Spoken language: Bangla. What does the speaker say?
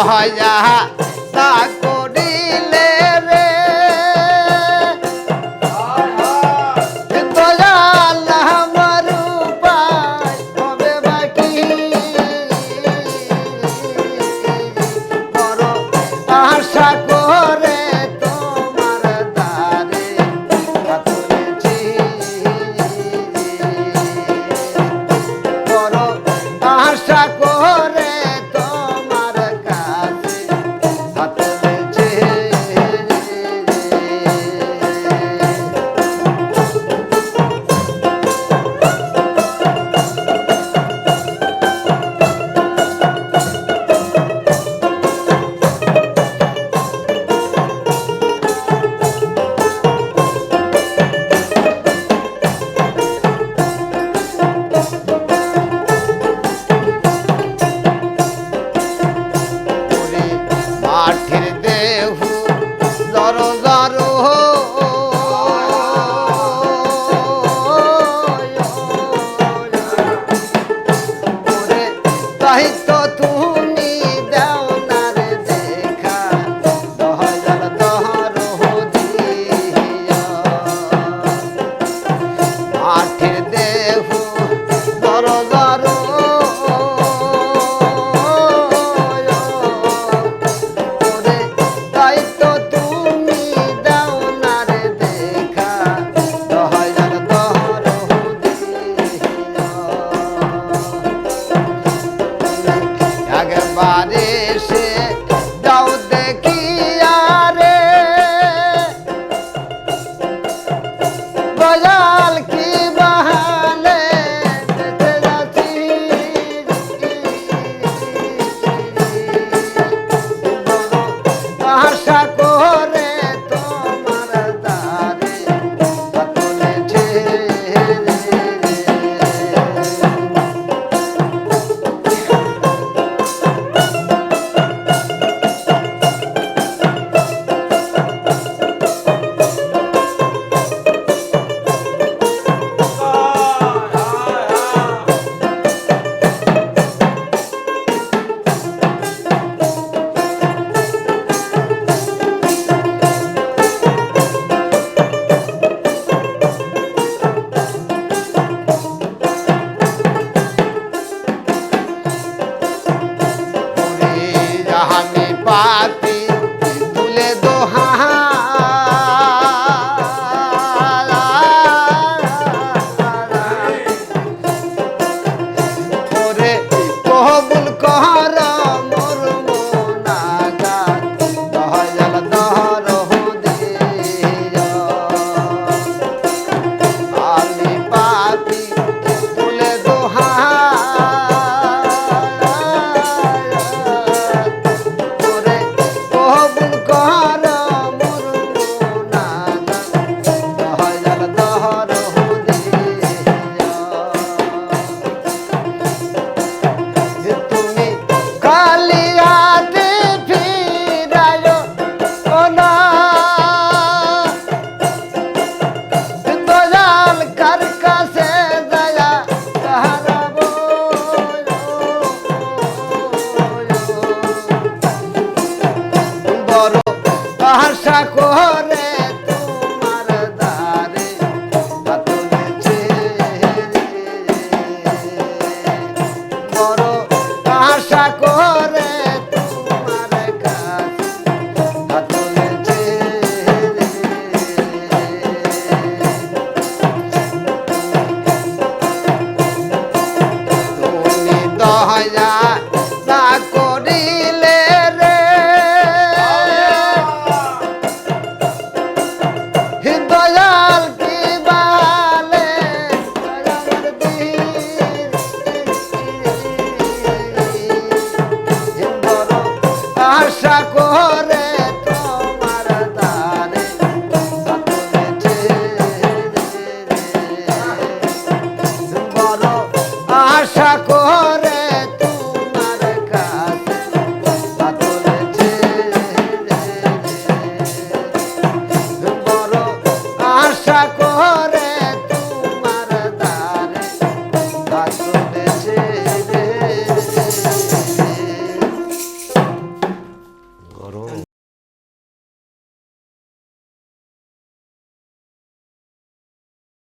সহজা তা করিলে রে। দয়াল আমার উপায় তবে বাকি। বড় আশা corre só tu para দয়া না করিলে রে। হৃদয়াল কি বালে? আশা কর